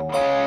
ส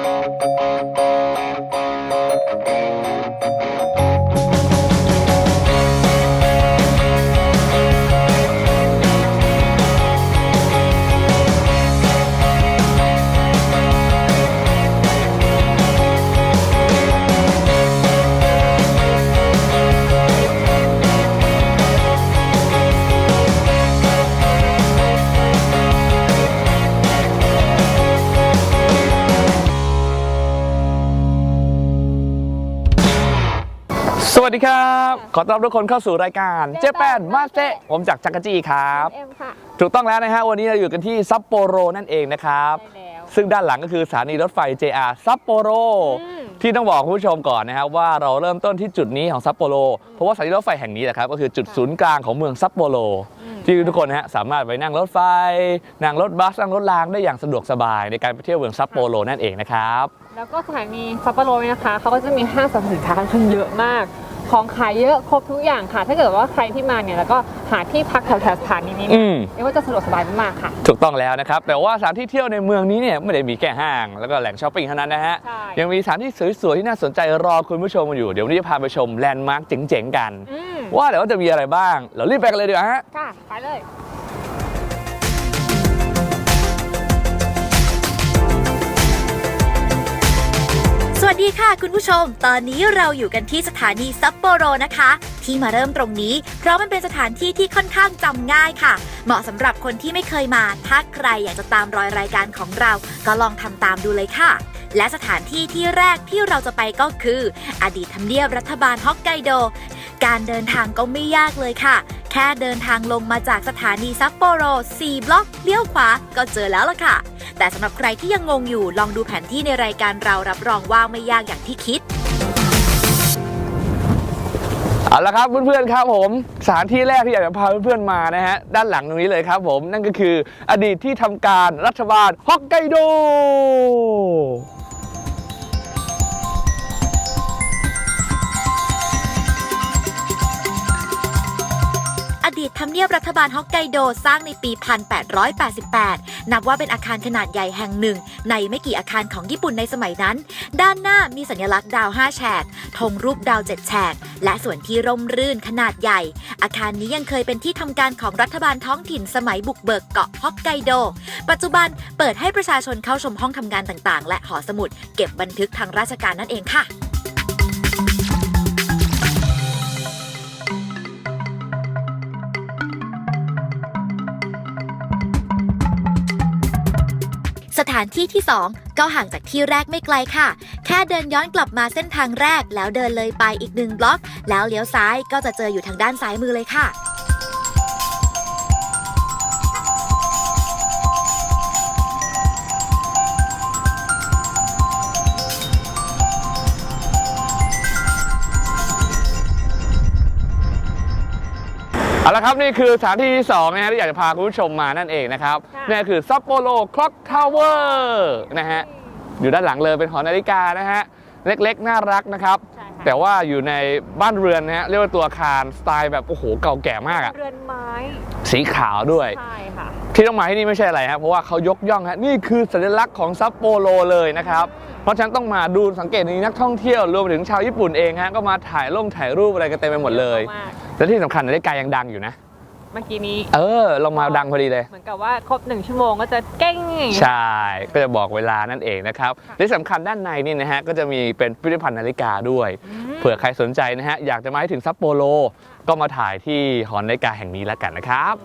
ขอต้อนรับทุกคนเข้าสู่รายการเจแปนมาเซผมจากจักรจีครับ เอ็มค่ะ ถูกต้องแล้วนะฮะ วันนี้เราอยู่กันที่ซัปโปโรนั่นเองนะครับ ใช่แล้วซึ่งด้านหลังก็คือสถานีรถไฟ JR ซัปโปโรอืม ที่ต้องบอกคุณผู้ชมก่อนนะครับว่าเราเริ่มต้นที่จุดนี้ของซัปโปโรเพราะว่าสถานีรถไฟแห่งนี้แหละครับก็คือจุดศูนย์กลางของเมืองซัปโปโรอืมที่ทุกคนนะฮะสามารถไปนั่งรถไฟ นั่งรถบัสนั่งรถรางได้อย่างสะดวกสบายในการไปเที่ยวเมืองซัปโปโรนั่นเองนะครับ แล้วก็สถานีซัปโปโรเนี่ยนะคะเขาก็จะมีห้างสรรพสินค้าค่อนข้างเยอะมาก ของขายเยอะครบทุกอย่างค่ะ ถ้าเกิดว่าใครที่มาเนี่ยแล้วก็หาที่พักแถวๆสถานีนี้อืเนี่ยมเรียกว่าจะสะดวกสบายมากๆค่ะ ถูกต้องแล้วนะครับ แต่ว่าสถานที่เที่ยวในเมืองนี้เนี่ยไม่ได้มีแค่ห้าง แล้วก็แหล่งช้อปปิ้งเท่านั้นนะฮะ ใช่ ยังมีสถานที่สวยๆที่น่าสนใจรอคุณผู้ชมอยู่ เดี๋ยววันนี้จะพาไปชมแลนด์มาร์คเจ๋งๆกัน อืมว่าเดี๋ยวว่าจะมีอะไรบ้าง เรารีบไปกันเลยดีกว่าฮะ ค่ะไปเลย วัสดีค่ะคุณผู้ชม ตอนนี้เราอยู่กันที่สถานีซัปโปโรนะคะ ที่มาเริ่มตรงนี้ เพราะมันเป็นสถานที่ที่ค่อนข้างจำง่ายค่ะ เหมาะสำหรับคนที่ไม่เคยมา ถ้าใครอยากจะตามรอยรายการของเรา ก็ลองทำตามดูเลยค่ะ และสถานที่ที่แรกที่เราจะไปก็คือ อดีตทำเนียบรัฐบาลฮอกไกโด การเดินทางก็ไม่ยากเลยค่ะ แค่เดินทางลงมาจากสถานีซัปโปโร 4 บล็อกเลี้ยวขวาก็เจอแล้วล่ะค่ะ แต่สำหรับใครที่ยังงงอยู่ลองดูแผนที่ในรายการเรารับรองว่าไม่ยากอย่างที่คิดเอาละครับเพื่อนๆครับผมสถานที่แรกที่อยากจะพาเพื่อนๆมานะฮะด้านหลังตรงนี้เลยครับผมนั่นก็คืออดีตที่ทำการรัฐบาลฮอกไกโด ทำเนียบรัฐบาลฮอกไกโดสร้างในปี 1888 นับว่าเป็นอาคารขนาดใหญ่แห่งหนึ่ง ในไม่กี่อาคารของญี่ปุ่นในสมัยนั้น ด้านหน้ามีสัญลักษณ์ดาว 5 แฉก ธงรูปดาว 7 แฉก และส่วนที่ร่มรื่นขนาดใหญ่ อาคารนี้ยังเคยเป็นที่ทำการของรัฐบาลท้องถิ่นสมัยบุกเบิกเกาะฮอกไกโด ปัจจุบันเปิดให้ประชาชนเข้าชมห้องทำงานต่างๆ และหอสมุด เก็บบันทึกทางราชการนั่นเองค่ะ สถานที่ที่ 2 ก็ห่างจากที่แรกไม่ไกลค่ะ แค่เดินย้อนกลับมาเส้นทางแรก แล้วเดินเลยไปอีกหนึ่งบล็อก แล้วเลี้ยวซ้ายก็จะเจออยู่ทางด้านซ้ายมือเลยค่ะ เอาละครับนี่คือสถานที่ที่สองนะฮะที่อยากจะพาคุณผู้ชมมานั่นเองนะครับค่ะนี่นคือซัปโปโรคล็อกทาวเวอร์นะฮะอยู่ด้านหลังเลยเป็นหอนาฬิกานะฮะเล็กๆ น่ารักนะครับใช่ค่ะแต่ว่าอยู่ในบ้านเรือนนะฮะเรียกว่าตัวอาคารสไตล์แบบโอ้โหเก่าแก่มากอะเรือนไม้สีขาวด้วยใช่ค่ะที่ต้องมาที่นี่ไม่ใช่อะไรครับเพราะว่าเขายกย่องฮะนี่คือสัญลักษณ์ของซัปโปโรเลยนะครับ เพราะฉะนันต้องมาดูสังเกตนี้นักท่องเที่ยวรวมไปถึงชาวญี่ปุ่นเองฮะก็มาถ่ายร่มถ่ายรูปอะไรกันเต็มไปหมดเลยมากและที่สำคัญนาฬิกายังดังอยู่นะ เมื่อกี้นี้ เออลงมาดังพอดีเลย เหมือนกับว่าครบหนึ่งชั่วโมงก็จะเก้งอย่างเงี้ย ใช่ ก็จะบอกเวลานั่นเองนะครับที่สำคัญด้านในนี่นะฮะก็จะมีเป็นพิพิธภัณฑ์นาฬิกาด้วย เผื่อใครสนใจนะฮะอยากจะมาให้ถึงซัปโปโรก็มาถ่ายที่หอนาฬิกาแห่งนี้แล้วกันนะครับ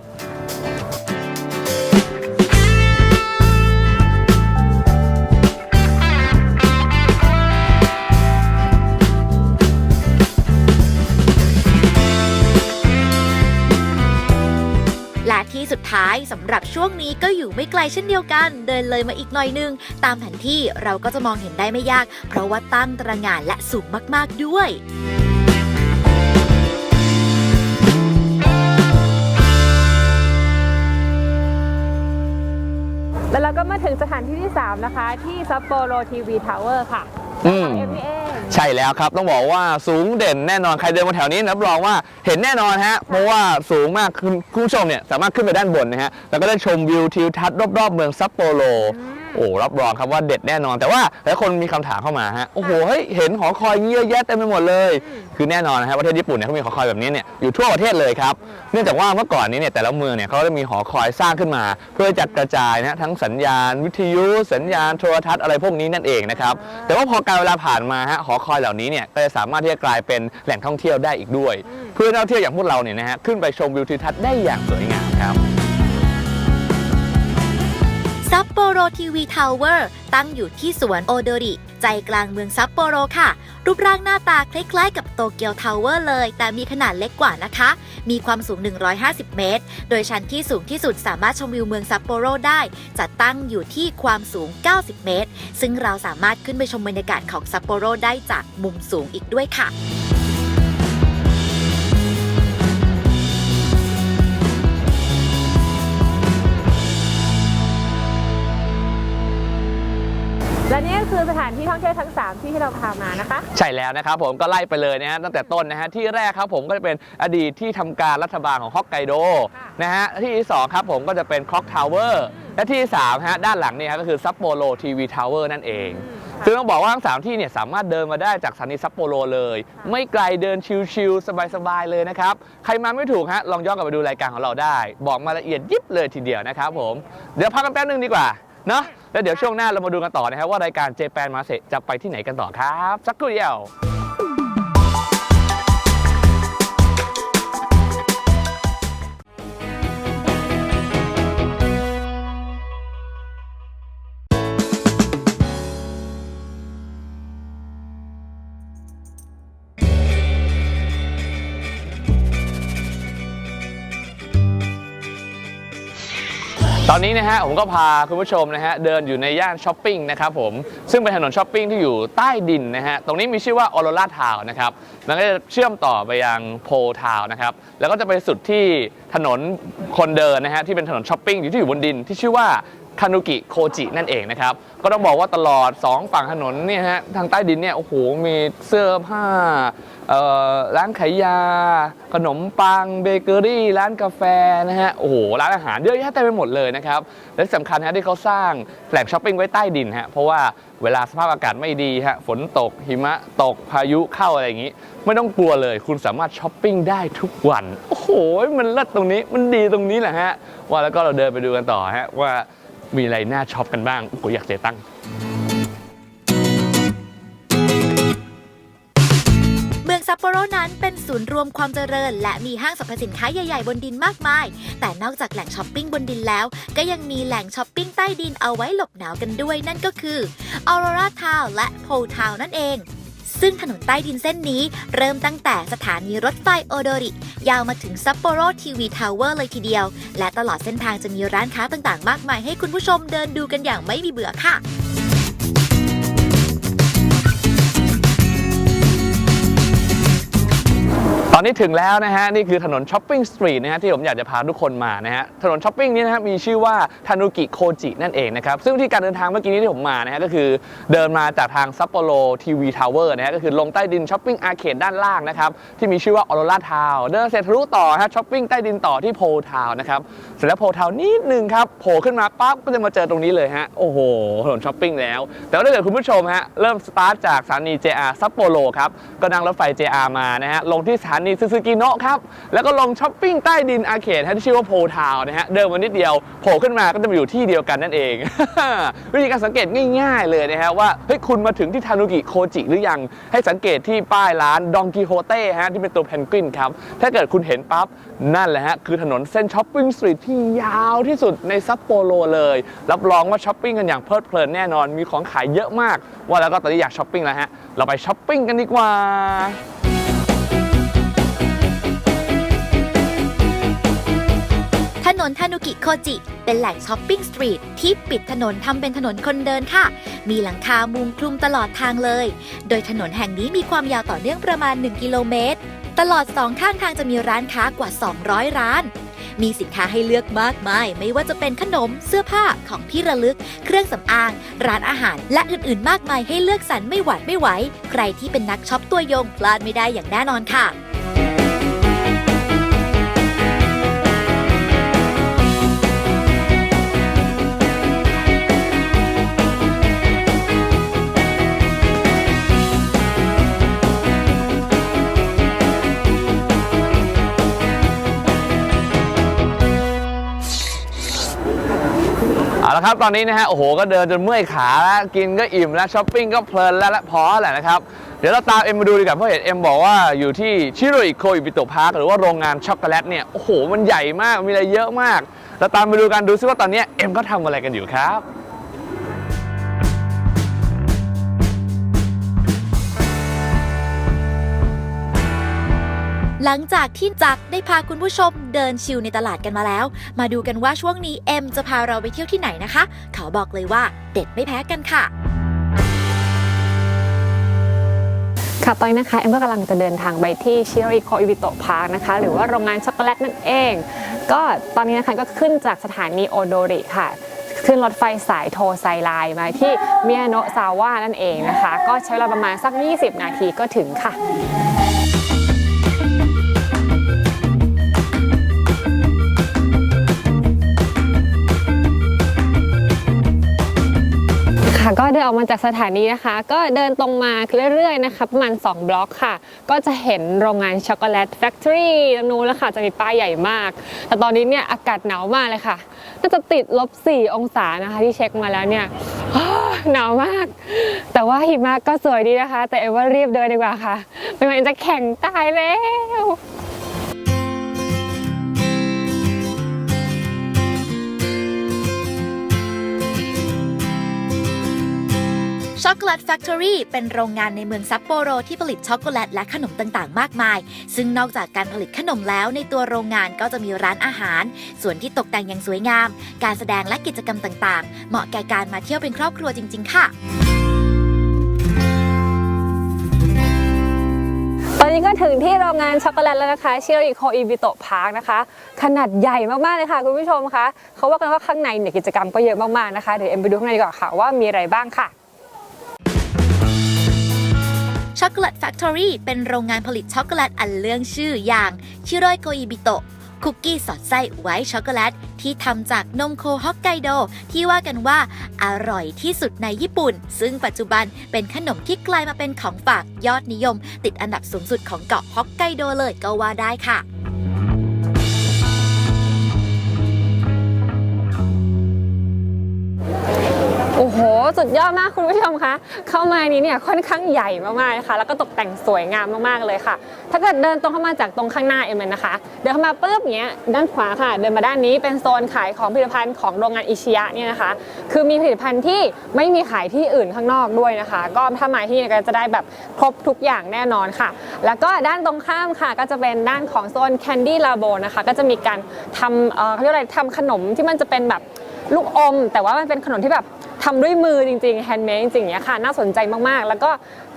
ที่สุดท้ายสำหรับช่วงนี้ก็อยู่ไม่ไกลเช่นเดียวกัน เดินเลยมาอีกหน่อยนึง ตามแผนที่เราก็จะมองเห็นได้ไม่ยาก เพราะว่าตั้งตระหง่านและสูงมากๆด้วยแล้วเราก็มาถึงสถานที่ที่ 3 นะคะ ที่ซัปโปโรทีวีทาวเวอร์ค่ะอืมเอ็มเอ ใช่แล้วครับต้องบอกว่าสูงเด่นแน่นอนใครเดินมาแถวนี้รับรองว่าเห็นแน่นอนฮะเพราะว่าสูงมากคุณผู้ชมเนี่ยสามารถขึ้นไปด้านบนนะฮะแล้วก็ได้ชมวิวทิวทัศน์รอบๆเมืองซัปโปโร โอ้รับรองครับว่าเด็ดแน่นอน แต่ว่าหลายคนมีคำถามเข้ามาฮะโอ้โหเฮ้ยเห็นหอคอยเยอะแยะเต็มไปหมดเลย คือแน่นอนนะฮะประเทศญี่ปุ่นเนี่ยเขามีหอคอยแบบนี้เนี่ยอยู่ทั่วประเทศเลยครับเนื่องจากว่าเมื่อก่อนนี้เนี่ยแต่ละเมืองเนี่ยเขาจะมีหอคอยสร้างขึ้นมา เพื่อจัดกระจายนะฮะทั้งสัญญาณ วิทยุสัญญาณโทรทัศน์อะไรพวกนี้นั่นเองนะครับแต่ว่าพอการเวลาผ่านมาฮะหอคอยเหล่านี้เนี่ยก็จะสามารถที่จะกลายเป็นแหล่งท่องเที่ยวได้อีกด้วย เพื่อนักท่องเที่ยวอย่างพวกเราเนี่ยนะฮะขึ้นไปชมวิวทิวทัศน์ได้อย่างสวยงามครับ ซัปโปโรทีวีทาวเวอร์ตั้งอยู่ที่สวนโอโดริ ใจกลางเมืองซัปโปโรค่ะ รูปร่างหน้าตาคล้ายๆกับโตเกียวทาวเวอร์เลย แต่มีขนาดเล็กกว่านะคะ มีความสูง 150 เมตร โดยชั้นที่สูงที่สุดสามารถชมวิวเมืองซัปโปโรได้ จะตั้งอยู่ที่ความสูง 90 เมตร ซึ่งเราสามารถขึ้นไปชมบรรยากาศของซัปโปโรได้จากมุมสูงอีกด้วยค่ะ และนี่ก็คือสถานที่ท่องเที่ยวทั้ง 3 ที่ที่เราพามานะคะ ใช่แล้วนะครับผมก็ไล่ไปเลยนะฮะตั้งแต่ต้นนะฮะที่แรกครับผมก็จะเป็นอดีตที่ทำการรัฐบาลของฮอกไกโดค่ะนะฮะที่ที่สองครับผมก็จะเป็นคล็อกทาวเวอร์และที่สามฮะด้านหลังเนี่ยครับก็คือซัปโปโรทีวีทาวเวอร์นั่นเอง ค่ะ ซึ่งต้องบอกว่าทั้งสามที่เนี่ยสามารถเดินมาได้จากสถานีซัปโปโรเลย ไม่ไกลเดินชิลๆสบายๆเลยนะครับ ใครมาไม่ถูกฮะลองย้อนกลับไปดูรายการของเราได้ บอกมาละเอียดยิบเลยทีเดียวนะครับผม เดี๋ยวพักกันแป๊บนึงดีกว่า เนาะ แล้วเดี๋ยวช่วงหน้าเรามาดูกันต่อนะครับว่ารายการเจแปนมาเซจะไปที่ไหนกันต่อครับ สักครู่เดียว ตอนนี้นะฮะผมก็พาคุณผู้ชมนะฮะเดินอยู่ในย่านช้อปปิ้งนะครับผมซึ่งเป็นถนนช้อปปิ้งที่อยู่ใต้ดินนะฮะตรงนี้มีชื่อว่าออโรราทาวนะครับมันก็จะเชื่อมต่อไปยังโพทาวนะครับแล้วก็จะไปสุดที่ถนนคนเดินนะฮะที่เป็นถนนช้อปปิ้งอยู่ที่อยู่บนดินที่ชื่อว่า คานุกิโคจินั่นเองนะครับ ก็ต้องบอกว่าตลอด 2 ฝั่งถนนเนี่ยฮะทางใต้ดินเนี่ยโอ้โหมีเสื้อผ้าเอ่อร้านขายยา ขนมปังเบเกอรี่ ร้านกาแฟนะฮะโอ้โหร้านอาหารเยอะแยะเต็มไปหมดเลยนะครับ และสำคัญฮะที่เขาสร้างแหล่งช้อปปิ้งไว้ใต้ดินฮะเพราะว่าเวลาสภาพอากาศไม่ดีฮะฝนตกหิมะตกพายุเข้าอะไรอย่างนี้ ไม่ต้องกลัวเลย คุณสามารถช้อปปิ้งได้ทุกวัน โอ้โห มันเลิศตรงนี้มันดีตรงนี้แหละฮะว่าแล้วก็เราเดินไปดูกันต่อฮะว่า มีอะไรน่าช็อปกันบ้างโอ้โหอยากเสียตังค์เมืองซัปโปโรนั้นเป็นศูนย์รวมความเจริญ และมีห้างสรรพสินค้าใหญ่ๆบนดินมากมาย แต่นอกจากแหล่งช้อปปิ้งบนดินแล้ว ก็ยังมีแหล่งช้อปปิ้งใต้ดินเอาไว้หลบหนาวกันด้วยนั่นก็คือออโรราทาวและโพทาวนั่นเอง ซึ่งถนนใต้ดินเส้นนี้เริ่มตั้งแต่สถานีรถไฟโอโดริ ยาวมาถึงซัปโปโรทีวีทาวเวอร์เลยทีเดียว และตลอดเส้นทางจะมีร้านค้าต่างๆ มากมายให้คุณผู้ชมเดินดูกันอย่างไม่มีเบื่อค่ะ อนนี้ถึงแล้วนะฮะนี่คือถนนช้อปปิ้งสตรีทนะฮะที่ผมอยากจะพาทุกคนมานะฮะถนนช้อปปิ้งนี้นะฮะมีชื่อว่าทานุกิโคจินั่นเองนะครับซึ่งวิธีการเดินทางเมื่อกี้นี้ที่ผมมานะฮะก็คือเดินมาจากทางซัปโปโรทีวีทาวเวอร์นะฮะก็คือลงใต้ดินช้อปปิ้งอาร์เคดด้านล่างนะครับที่มีชื่อว่าออโรราทาวเดินเสร็จทะลุต่อฮะช้อปปิ้งใต้ดินต่อที่โพทาวนะครับเสร็จแล้วโพทาวนิดนึงครับโผล่ขึ้นมาปั๊บก็จะมาเจอตรงนี้เลยฮะโอ้โหถนนช้อปปิ้งแล้ว แต่ว่าถ้าเกิดคุณผู้ชมฮะเริ่มสตาร์ทจากสถานี JR ซัปโปโรครับก็นั่งรถไฟ JR มานะฮะลงที่สถานีซูซูกิโนะครับ แล้วก็ลงช้อปปิ้งใต้ดินอาเคดที่ชื่อว่าโพทาวนะฮะ เดินมานิดเดียวโผล่ขึ้นมาก็จะมาอยู่ที่เดียวกันนั่นเอง วิธีการสังเกตง่ายๆเลยนะฮะว่า เฮ้ย คุณมาถึงที่ทานุกิโคจิหรือยัง ให้สังเกตที่ป้ายร้านดองกิโฮเต้ฮะที่เป็นตัวเพนกวินครับ ถ้าเกิดคุณเห็นปั๊บนั่นแหละฮะคือถนนเส้นช้อปปิ้งสตรีทที่ยาวที่สุดในซัปโปโรเลย รับรองว่าช้อปปิ้งกันอย่างเพลิดเพลินแน่นอนมีของขายเยอะมาก ว่าแล้วก็ตอนนี้อยากช้อปปิ้งแล้วฮะเราไปช้อปปิ้งกันดีกว่า นนทานุกิโคจิ เป็นแหล่งช้อปปิ้งสตรีทที่ปิดถนนทำเป็นถนนคนเดินค่ะ มีหลังคามุงคลุมตลอดทางเลย โดยถนนแห่งนี้มีความยาวต่อเนื่องประมาณ 1 กิโลเมตร ตลอดสองข้างทางจะมีร้านค้ากว่า 200 ร้าน มีสินค้าให้เลือกมากมาย ไม่ว่าจะเป็นขนม เสื้อผ้า ของที่ระลึก เครื่องสำอาง ร้านอาหาร และอื่นๆ มากมายให้เลือกสรรไม่หวาดไม่ไหว ใครที่เป็นนักช็อปตัวยงพลาดไม่ได้อย่างแน่นอนค่ะ ครับตอนนี้นะฮะโอ้โหก็เดินจนเมื่อยขาแล้วกินก็อิ่มแล้วช้อปปิ้งก็เพลินแล้วและพอแหละนะครับเดี๋ยวเราตามเอ็มมาดูดีกว่าเพราะเห็นเอ็มบอกว่าอยู่ที่ชิโรอิโคอิปิโตพาร์คหรือว่าโรงงานช็อกโกแลตเนี่ยโอ้โหมันใหญ่มากมีอะไรเยอะมากเราตามไปดูกันดูซิว่าตอนนี้เอ็มก็ทำอะไรกันอยู่ครับ หลังจากที่จักรได้พาคุณผู้ชมเดินชิลในตลาดกันมาแล้ว มาดูกันว่าช่วงนี้เอ็มจะพาเราไปเที่ยวที่ไหนนะคะเขาบอกเลยว่าเด็ดไม่แพ้กันค่ะค่ะตอนนี้นะคะเอ็มก็กำลังจะเดินทางไปที่ชิโรอิโคอิบิโตะพาร์คนะคะหรือว่าโรงงานช็อกโกแลตนั่นเอง ก็ตอนนี้นะคะก็ขึ้นจากสถานีโอโดริค่ะ ขึ้นรถไฟสายโทไซไลน์มาที่เมียโนซาว่านั่นเองนะคะ ก็ใช้เวลาประมาณสัก 20 นาทีก็ถึงค่ะ ค่ะก็เดินออกมาจากสถานีนะคะ ก็เดินตรงมาเรื่อยๆนะคะประมาณ 2 บล็อกค่ะ ก็จะเห็นโรงงานช็อกโกแลตแฟคทอรี่ตรงนู้นแล้วค่ะจะมีป้ายใหญ่มาก แต่ตอนนี้เนี่ยอากาศหนาวมากเลยค่ะน่าจะติดลบ 4 องศานะคะที่เช็คมาแล้วเนี่ยหนาวมาก แต่ว่าหิมะก็สวยดีนะคะ แต่เอว่ารีบเดินดีกว่าค่ะ ไม่งั้นจะแข็งตายแล้ว ช็อกโกแลตแฟคทอรี่เป็นโรงงานในเมืองซัปโปโรที่ผลิตช็อกโกแลตและขนมต่างๆ มากมาย ซึ่งนอกจากการผลิตขนมแล้วในตัวโรงงานก็จะมีร้านอาหาร ส่วนที่ตกแต่งอย่างสวยงาม การแสดงและกิจกรรมต่างๆ เหมาะแก่การมาเที่ยวเป็นครอบครัวจริง ๆ ค่ะตอนนี้ก็ถึงที่โรงงานช็อกโกแลตแล้วนะคะชิโรอิโคอิบิโตะพาร์คนะคะ ขนาดใหญ่มากๆเลยค่ะคุณผู้ชมคะเขาว่ากันว่าข้างในเนี่ยกิจกรรมก็เยอะมากๆนะคะเดี๋ยวเอ็มไปดูข้างในดีกว่าค่ะว่ามีอะไรบ้างค่ะ ช็อกโกแลตแฟคทอรี่เป็นโรงงานผลิตช็อกโกแลตอันเรื่องชื่ออย่างชิโรยโกอิบิโตะคุกกี้สอดไส้ไวท์ช็อกโกแลต ที่ทำจากนมโคฮอกไกโด ที่ว่ากันว่าอร่อยที่สุดในญี่ปุ่น ซึ่งปัจจุบันเป็นขนมที่กลายมาเป็นของฝากยอดนิยม ติดอันดับสูงสุดของเกาะฮอกไกโดเลยก็ว่าได้ค่ะ โหสุดยอดมากคุณผู้ชมคะเข้ามานี้เนี่ยค่อนข้างใหญ่มากๆนะคะแล้วก็ตกแต่งสวยงามมากๆเลยค่ะ ถ้าเกิดเดินตรงเข้ามาจากตรงข้างหน้าเอ็มเลยนะคะ เดินเข้ามาปุ๊บเนี้ยด้านขวาค่ะ เดินมาด้านนี้เป็นโซนขายของผลิตภัณฑ์ของโรงงานอิชิยะเนี่ยนะคะ คือมีผลิตภัณฑ์ที่ไม่มีขายที่อื่นข้างนอกด้วยนะคะ ก็ถ้ามาที่นี่ก็จะได้แบบครบทุกอย่างแน่นอนค่ะ แล้วก็ด้านตรงข้ามค่ะ ก็จะเป็นด้านของโซน Candy Labo นะคะก็จะมีการทำเอ่อเขาเรียกอะไรทำขนมที่มันจะเป็นแบบลูกอม แต่ว่ามันเป็นขนมที่แบบ ทำด้วยมือจริงๆแฮนด์เมดจริงๆเนี้ยค่ะ น่าสนใจมากๆ แล้วก็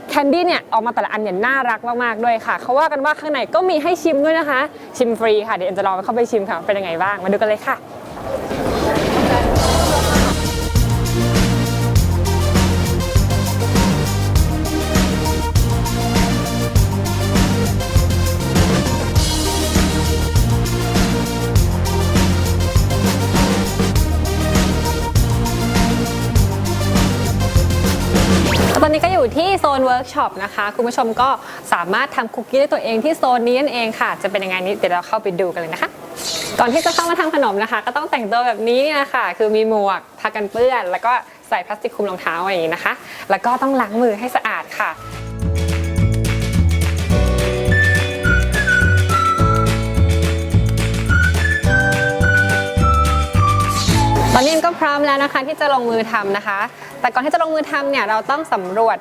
แคนดี้เนี่ยออกมาแต่ละอันเนี่ยน่ารักมากๆด้วยค่ะ เขาว่ากันว่าข้างในก็มีให้ชิมด้วยนะคะ ชิมฟรีค่ะ เดี๋ยวเอ็นจะลองเข้าไปชิมค่ะ เป็นยังไงบ้าง มาดูกันเลยค่ะ อยู่ที่โซนเวิร์กช็อปนะคะ คุณผู้ชมก็สามารถทำคุกกี้ด้วยตัวเองที่โซนนี้นั่นเองค่ะ จะเป็นยังไงนี้เดี๋ยวเราเข้าไปดูกันเลยนะคะ ก่อนที่จะเข้ามาทำขนมนะคะ ก็ต้องแต่งตัวแบบนี้นะคะคือมีหมวกผ้ากันเปื้อน แล้วก็ใส่พลาสติกคลุมรองเท้าอย่างนี้นะคะ แล้วก็ต้องล้างมือให้สะอาดค่ะ ตอนนี้ก็พร้อมแล้วนะคะที่จะลงมือทำนะคะ แต่ก่อนที่จะลงมือทำเนี่ยเราต้องสำรวจ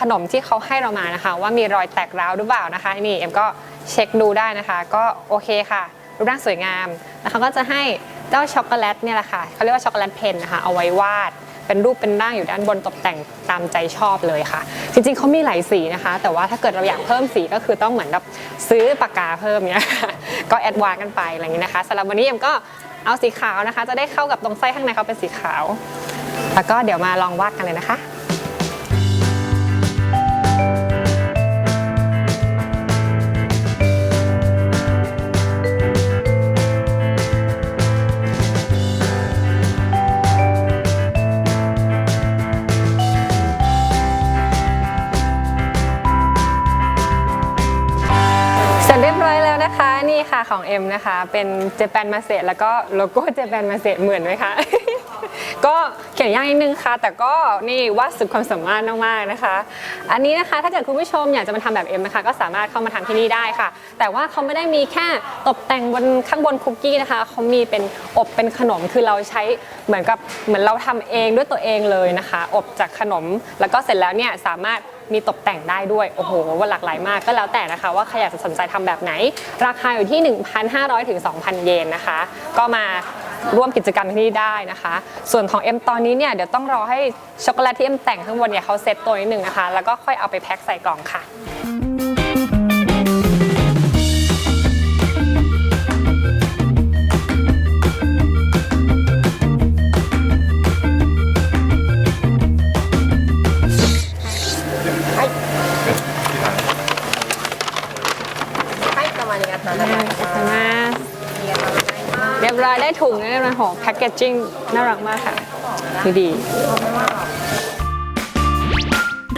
ขนมที่เขาให้เรามานะคะ ว่ามีรอยแตกร้าวหรือเปล่านะคะนี่เอ็มก็เช็คดูได้นะคะ ก็โอเคค่ะ รูปร่างสวยงามแล้วเขาก็จะให้เจ้าช็อกโกแลตเนี่ยแหละค่ะเขาเรียกว่าช็อกโกแลตเพนนะคะเอาไว้วาดเป็นรูปเป็นร่างอยู่ด้านบนตกแต่งตามใจชอบเลยค่ะ จริงๆเขามีหลายสีนะคะ แต่ว่าถ้าเกิดเราอยากเพิ่มสีก็คือต้องเหมือนแบบซื้อปากกาเพิ่มเนี่ยก็แอดวานกันไปอะไรอย่างนี้นะคะสำหรับวันนี้เอ็มก็ เอาสีขาวนะคะ จะได้เข้ากับตรงไส้ข้างในเขาเป็นสีขาว แล้วก็เดี๋ยวมาลองวาดกันเลยนะคะ ค่ะของเอ็มนะคะ เป็นเจแปนมาเซแล้วก็โลโก้เจแปนมาเซเหมือนไหมคะ ก็เขียนยากนิดนึงค่ะ แต่ก็นี่วาดสุดความสามารถมากๆนะคะ อันนี้นะคะถ้าเกิดคุณผู้ชมอยากจะมาทำแบบเอ็มนะคะ ก็สามารถเข้ามาทำที่นี่ได้ค่ะ แต่ว่าเขาไม่ได้มีแค่ตกแต่งบนข้างบนคุกกี้นะคะเขามีเป็นอบเป็นขนมคือเราใช้เหมือนกับเหมือนเราทำเองด้วยตัวเองเลยนะคะ อบจากขนมแล้วก็เสร็จแล้วเนี่ยสามารถ มีตกแต่งได้ด้วย โอ้โหว่าหลากหลายมากก็แล้วแต่นะคะ ว่าใครอยากจะสนใจทำแบบไหน ราคาอยู่ที่ 1,500ถึง2,000 เยนนะคะ ก็มาร่วมกิจกรรมที่นี่ได้นะคะ ส่วนของเอ็มตอนนี้เนี่ยเดี๋ยวต้องรอให้ช็อกโกแลตที่เอ็มแต่งข้างบนเนี่ยเขาเซ็ตตัวนิดนึงนะคะ แล้วก็ค่อยเอาไปแพ็คใส่กล่องค่ะ ได้ถุงแล้วเรียบร้อยหอแพ็กเกจจิ้งน่ารักมากค่ะคือดี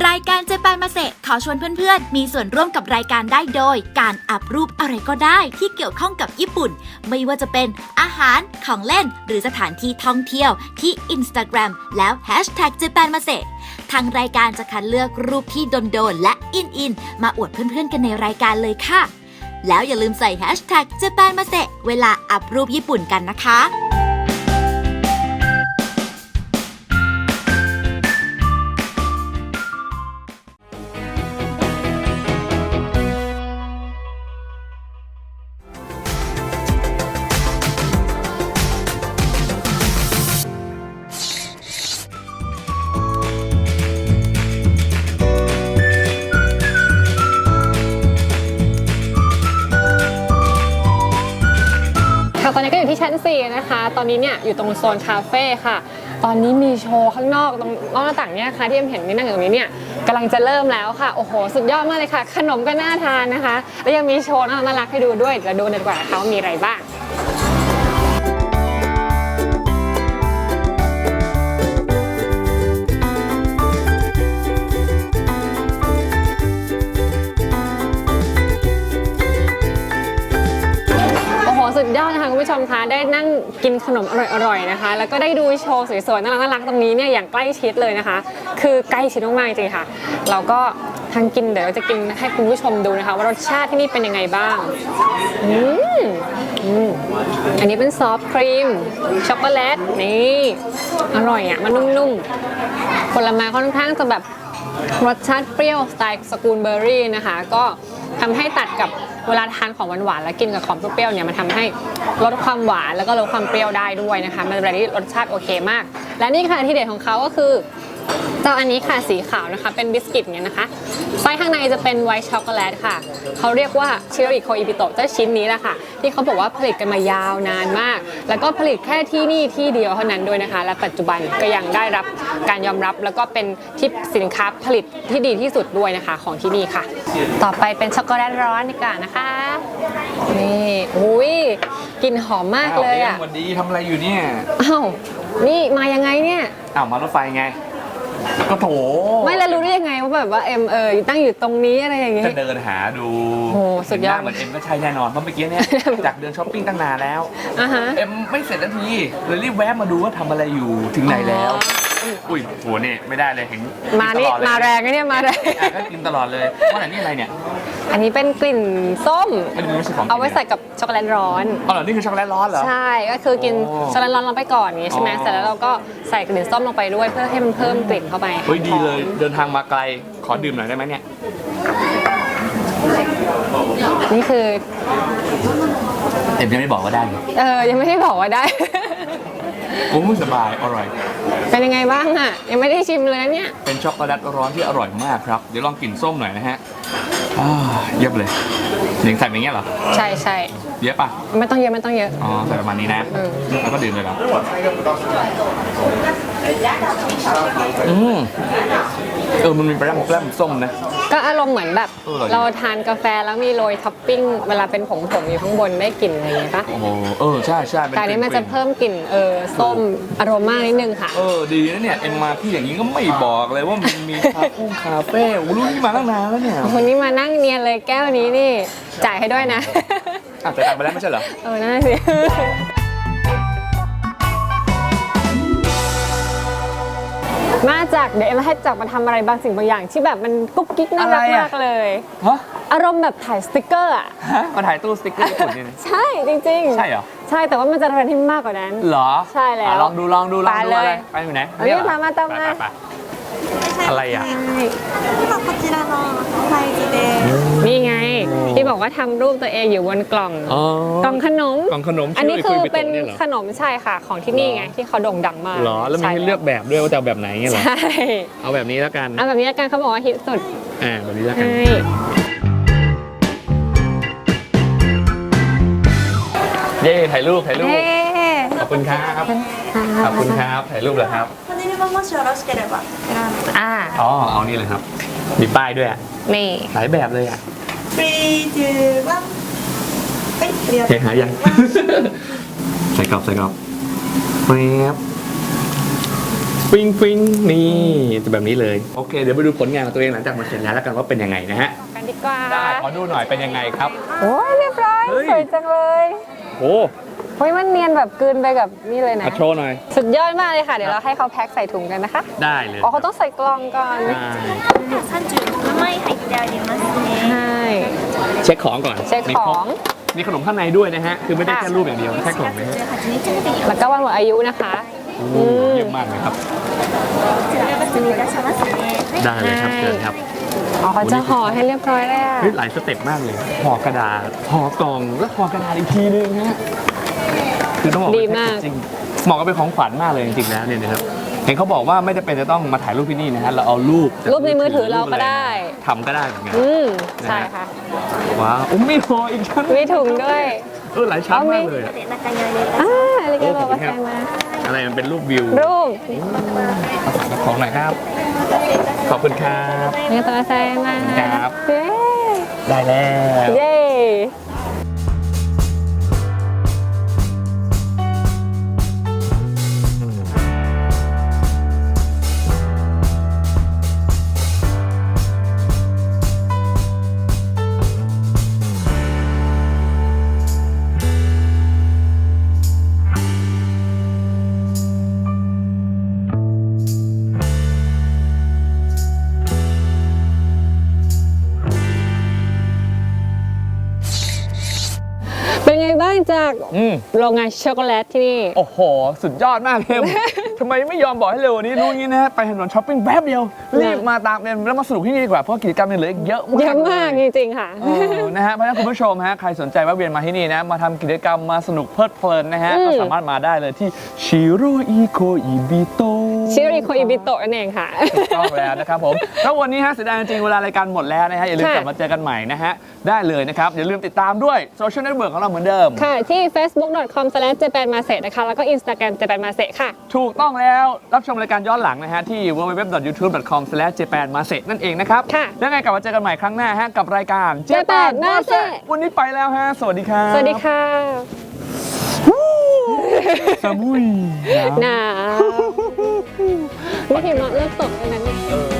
รายการเจแปนมาเซขอชวนเพื่อนๆ มีส่วนร่วมกับรายการได้โดย การอัพรูปอะไรก็ได้ที่เกี่ยวข้องกับญี่ปุ่น ไม่ว่าจะเป็นอาหารของเล่นหรือสถานที่ท่องเที่ยวที่ Instagram แล้ว Hashtag เจแปนมาเซทางรายการจะคัดเลือกรูปที่โดนๆและอินๆมาอวดเพื่อนๆกันในรายการเลยค่ะแล้วอย่าลืมใส่ Hashtag เจแปนมาเซเวลาอัพรูปญี่ปุ่นกันนะคะ อนนี้เนี่ยอยู่ตรงโซนคาเฟ่ค่ะ ตอนนี้มีโชว์ข้างนอกตรงนอกหน้าต่างเนี่ยค่ะที่เอ็มเห็นนี่นั่งอยู่ตรงนี้เนี่ยกำลังจะเริ่มแล้วค่ะ โอ้โห สุดยอดมากเลยค่ะ ขนมก็น่าทานนะคะ แล้วยังมีโชว์น่ารักให้ดูด้วยเดี๋ยวดูกันดีกว่านะคะว่ามีอะไรบ้าง กินขนมอร่อยๆนะคะ แล้วก็ได้ดูโชว์สวยๆน่ารักๆตรงนี้เนี่ยอย่างใกล้ชิดเลยนะคะ คือใกล้ชิดมากๆจริงๆค่ะ เราก็ทางกินเดี๋ยวเราจะกินให้คุณผู้ชมดูนะคะ ว่ารสชาติที่นี่เป็นยังไงบ้างอืมอืมอันนี้เป็นซอฟต์ครีมช็อกโกแลตนี่อร่อยอะมันนุ่มๆผลไม้ค่อนข้างจะแบบรสชาติเปรี้ยวสไตล์สกูลเบอร์รี่นะคะ ก็ทำให้ตัดกับ เวลาทานของหวานๆแล้วกินกับของเปรี้ยวๆเนี่ยมันทำให้ลดความหวานแล้วก็ลดความเปรี้ยวได้ด้วยนะคะมันเป็นอะไรที่รสชาติโอเคมาก และนี่ค่ะที่เด็ดของเขาก็คือ เจ้าอันนี้ค่ะสีขาวนะคะ เป็นบิสกิตเนี่ยนะคะไส้ข้างในจะเป็นไวท์ช็อกโกแลตค่ะ เขาเรียกว่าชิโรอิโคอิบิโตะเจ้าชิ้นนี้แหละค่ะ ที่เขาบอกว่าผลิตกันมายาวนานมาก แล้วก็ผลิตแค่ที่นี่ที่เดียวเท่านั้นด้วยนะคะ และปัจจุบันก็ยังได้รับการยอมรับแล้วก็เป็นที่สินค้าผลิตที่ดีที่สุดด้วยนะคะของที่นี่ค่ะ ต่อไปเป็นช็อกโกแลตร้อนดีกว่านะคะนี่อุ้ยกลิ่นหอมมากเลยอะาววันดีทำอะไรอยู่เนี่ยอ้าวนี่มายังไงเนี่ยอ้าวมารถไฟไง ก็โถไม่แล้วรู้ได้ยังไงว่าแบบว่าเอ็มเออตั้งอยู่ตรงนี้อะไรอย่างงี้จะเดินหาดูโอ้สุดยอด เห็นหน้าเหมือนเอ็มก็ใช่แน่นอน เพราะเมื่อกี้เนี่ย จากเดินช้อปปิ้งตั้งนานแล้ว อะฮะเอ็มไม่เสร็จนาทีเลยรีบแวะมาดูว่าทำอะไรอยู่ถึงไหนแล้วอ๋ออุ้ยโหเนี่ยไม่ได้เลยเห็นมานี่กิตลอดเลยมาแรงนะเนี่ยมาแรง อะก็กินตลอดเลยว่าแต่นี่อะไรเนี่ย อันนี้เป็นกลิ่นส้ม อันนี้ไม่ใช่ของเอาไว้ใส่กับช็อกโกแลตร้อน อ๋อเหรอนี่คือช็อกโกแลตร้อนเหรอ ใช่ก็คือกินโอ้ช็อกโกแลตร้อนลงไปก่อนอย่างงี้ใช่ไหมอ๋อ เสร็จแล้วเราก็ใส่กลิ่นส้มลงไปด้วยเพื่อให้มันเพิ่มกลิ่นเข้าไปเฮ้ยดีเลย เดินทางมาไกล ขอดื่มหน่อยได้ไหมเนี่ย นี่คือเอ็มยังไม่บอกว่าได้เออยังไม่ได้บอกว่าได้ โอ้สบาย อร่อย เป็นยังไงบ้างอะยังไม่ได้ชิมเลยนะเนี่ยเป็นช็อกโกแลตร้อนที่อร่อยมากครับ เดี๋ยวลองกลิ่นส้มหน่อยนะฮะ อ่าเยี่ยมเลยหนึ่งใส่อย่างเงี้ยเหรอ ใช่ใช่เยอะป่ะไม่ต้องเยอะไม่ต้องเยอะ อ๋อ ใส่ประมาณนี้นะ เออ แล้วก็ดื่มเลยเหรอ อืม เออมันมีแปร่มแปร่มส้มนะ ก็อารมณ์เหมือนแบบ เอออร่อยเราทานกาแฟแล้วมีโรยท็อปปิ้ง เวลาเป็นผงผงๆอยู่ข้างบนได้กลิ่นอะไรอย่างเงี้ยปะโอ้โหเออใช่ใช่เป็แต่อันนี้มันจะกลิ่เพิ่มกลิ่นเออส้มอโรมานิดนึงค่ะ เออดีนะเนี่ยเอ็มมาที่อย่างนี้ก็ไม่บอกเลยว่ามันมีคาเฟ่คาเฟ่โอ้โหรู้นี่มาตั้งนานแล้วเนี่ยคนนี้มานั่งเนียนเลยแก้วนี้นี่ จ่ายให้ด้วยนะ อะแต่ตังค์ไปแล้วไม่ใช่เหรอ เออนั่นนะสิ มาจากเดี๋ยวเอ็มให้จับมาทำอะไรบางสิ่งบางอย่าง ที่แบบมันกุ๊กกิ๊กน่ารักอะไรอะ มากเลย ฮะอารมณ์แบบถ่ายสติกเกอร์อะ ฮะมาถ่ายตู้สติ๊กเกอร์ญี่ปุ่นเนี่ยนะ ใช่จริงๆ ใช่เหรอ ใช่แต่ว่ามันจะทำที่มากกว่านั้น เหรอใช่แล้วอะลองดูลองดูลองดูไปอะไรเลยไปอยู่ไหนเอานี่เนี่ยเหรอตามมาตามมา ไปไปไป อะไรอะนี่ไงที่บอกว่าทำรูปตัวเองอยู่บนกล่องกล่องขนม กล่องขนมอันนี้คือเป็นขนมใช่ค่ะ ของที่นี่ไง ที่เขาโด่งดังมากหรอ แล้วมีให้เลือกแบบด้วยว่าจะแบบไหนเงี้ยหรอ ใช่เอาแบบนี้แล้วกัน เอาแบบนี้แล้วกันเขาบอกว่าฮิตสุดอ่าแบบนี้แล้วกัน ใช่เย่ถ่ายรูปถ่ายรูปขอบคุณครับ ขอบคุณครับ ถ่ายรูปเหรอครับ ももしよろしければ選んで อ่า อ๋อเอานี่เลยครับ มีป้ายด้วยอ่ะ นี่ หลายแบบเลยอ่ะ 3、2、1はい、ありが โอเค とう หายัง ใส่กรอบใส่กรอบแป๊บฟิงฟิงนี่จะแบบนี้เลย โอเค เดี๋ยวไปดูผลงานของตัวเองหลังจากมันเสร็จแล้วแล้วกันว่าเป็นยังไงนะฮะ กันดีกว่า ได้ขอดูหน่อยเป็นยังไงครับ โอ้ยเรียบร้อย เฮ้ย สวยจังเลย โอ้ เฮ้ยมันเนียนแบบกลืนไปกับนี่เลยนะ มาโชว์หน่อย สุดยอดมากเลยค่ะ เดี๋ยวเราให้เขาแพ็คใส่ถุงกันนะคะ ได้เลย อ๋อเขาต้องใส่กล่องก่อน ได้ 37枚入ってありますね ใช่ เช็คของก่อน เช็ค มี ข คร อบ ง มีขนมข้างในด้วยนะฮะ คือไม่ได้แค่รูปอย่างเดียวแค่กล่องนะฮะ 18日まで แล้วก็วันหมดอายุนะคะ โอ้เยี่ยมมากเลยครับ こちらお包みいたしますね ได้เลยครับ ได้ เชิญครับ อ๋อเขาจะห่อให้เรียบร้อยเลยอะ เฮ้ยหลายสเต็ปมากเลยห่อกระดาษห่อกล่องแล้วห่อกระดาษอีกทีนึงฮะ คือต้องบอกว่ดีมาก จริงเหมาะกับเป็นของขวัญมากเลยจริงๆนะเนี่ยนะครับเห็นเขาบอกว่าไม่จะเป็นจะต้องมาถ่ายรูปที่นี่นะฮะเราเอารูปรูปในมือถือเราก็ได้ ทำก็ได้เหมือนกันอืมใช่ค่ะว้าวอุ้มไม่พออีกชั้นมีถุงด้วยเออหลายชั้นมากเลยอะ อ่าอะไรกันบอกว่าแซงมาอะไรมันเป็นรูปวิวรูปของหน่อยครับ ขอบคุณครับ นี่ตัวแซงมาครับ เย้ได้แล้ว เย้ จากอืม โรงงานช็อกโกแลตที่นี่ โอ้โห สุดยอดมากเอ็ม ทำไมไม่ยอมบอกให้เร็วกวันนี้รู้งี้นะไปถนนช้อปปิ้งแป๊บเดียว รีบมาตามเอ็มแล้วมาสนุกที่นี่ดีกว่า เพราะกิจกรรมยังเหลืออีกเยอะมากเยอะมากเลจริงๆค่ะ เออนะฮะเพราะฉะนั้นคุณผู้ชมฮะ ใครสนใจแวะเวียนมาที่นี่นะ มาทำกิจกรรมมาสนุกเพลิดเพลินนะฮะ อืม ก็สามารถมาได้เลยที่ชิโรอิโคอิบิโต ชิริโคอิบิโตะนั่นเองค่ะ ถูกต้องแล้วนะครับผมแล้ววันนี้ฮะเสียดายจริงๆเวลารายการหมดแล้วนะฮะอย่าลืมค่ะ กลับมาเจอกันใหม่นะฮะได้เลยนะครับ อย่าลืมติดตามด้วยโซเชียลเน็ตเวิร์กของเราเหมือนเดิม ค่ะ ที่ facebook.com/japanmase นะคะ แล้วก็ Instagram japanmase ค่ะ ถูกต้องแล้วรับชมรายการย้อนหลังนะฮะ ที่ www.youtube.com/japanmase นั่นเองนะครับ ค่ะแล้วไงกลับมาเจอกันใหม่ครั้งหน้าฮะ กับรายการ Japan Mase วันนี้ไปแล้วฮะ สวัสดีครับสวัสดีค่ะ สมุย หนาว นี่หิมะเริ่มตกแล้วนะเนี่ยเออ